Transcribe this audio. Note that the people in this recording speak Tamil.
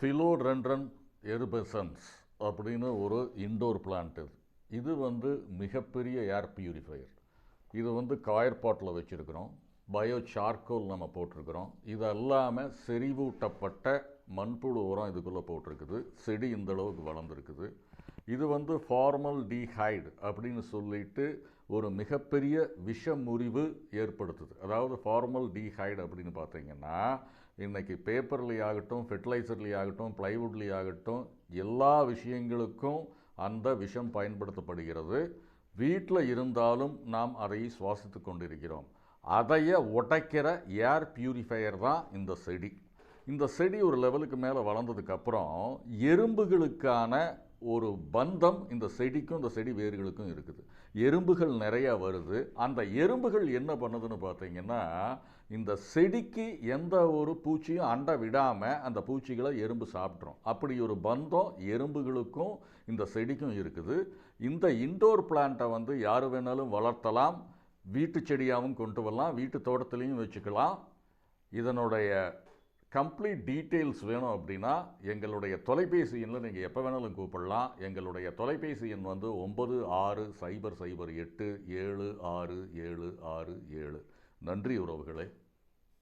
ஃபிலோடென்ட்ரன் எர்பசன்ஸ் அப்படின்னு ஒரு இண்டோர் பிளான்ட் இது இது வந்து மிகப்பெரிய ஏர் பியூரிஃபையர் இது வந்து காயர் பாட்டில் வச்சுருக்கிறோம். பயோ சார்கோல் நம்ம போட்டிருக்கிறோம். இது செறிவூட்டப்பட்ட மண்புழு உரம் இதுக்குள்ளே போட்டிருக்குது. செடி இந்த அளவுக்கு வளர்ந்துருக்குது. இது வந்து ஃபார்மல் டீஹைடு அப்படின்னு சொல்லிட்டு ஒரு மிகப்பெரிய விஷ முறிவு ஏற்படுத்துது. அதாவது ஃபார்மல் டீஹைடு அப்படின்னு பார்த்தீங்கன்னா இன்றைக்கி பேப்பர்லேயே ஆகட்டும் ஃபெர்டிலைசர்லேயே ஆகட்டும் ப்ளைவுட்லேயே ஆகட்டும் எல்லா விஷயங்களுக்கும் அந்த விஷம் பயன்படுத்தப்படுகிறது. வீட்டில் இருந்தாலும் நாம் அதை சுவாசித்து கொண்டிருக்கிறோம். அதைய உடைக்கிற ஏர் பியூரிஃபையர் தான் இந்த செடி. இந்த செடி ஒரு லெவலுக்கு மேலே வளர்ந்ததுக்கப்புறம் எறும்புகளுக்கான ஒரு பந்தம் இந்த செடிக்கும் இந்த செடி வேர்களுக்கும் இருக்குது. எறும்புகள் நிறையா வருது. அந்த எறும்புகள் என்ன பண்ணுதுன்னு பார்த்தீங்கன்னா இந்த செடிக்கு எந்த ஒரு பூச்சியும் அண்ட விடாமல் அந்த பூச்சிகளை எறும்பு சாப்பிட்ரும் அப்படி ஒரு பந்தம் எறும்புகளுக்கும் இந்த செடிக்கும் இருக்குது. இந்த இண்டோர் பிளான்ட்டை வந்து யார் வேணாலும் வளர்த்தலாம். வீட்டு செடியாகவும் கொண்டு வரலாம். வீட்டு தோட்டத்துலேயும் வச்சுக்கலாம். இதனுடைய கம்ப்ளீட் டீட்டெயில்ஸ் வேணும் அப்படின்னா எங்களுடைய தொலைபேசி எண்ணில் நீங்கள் எப்போ வேணாலும் கூப்பிடலாம். எங்களுடைய தொலைபேசி எண் வந்து ஒன்பது ஆறு சைபர் சைபர் எட்டு ஏழு ஆறு ஏழு ஆறு ஏழு. நன்றி உறவுகளே.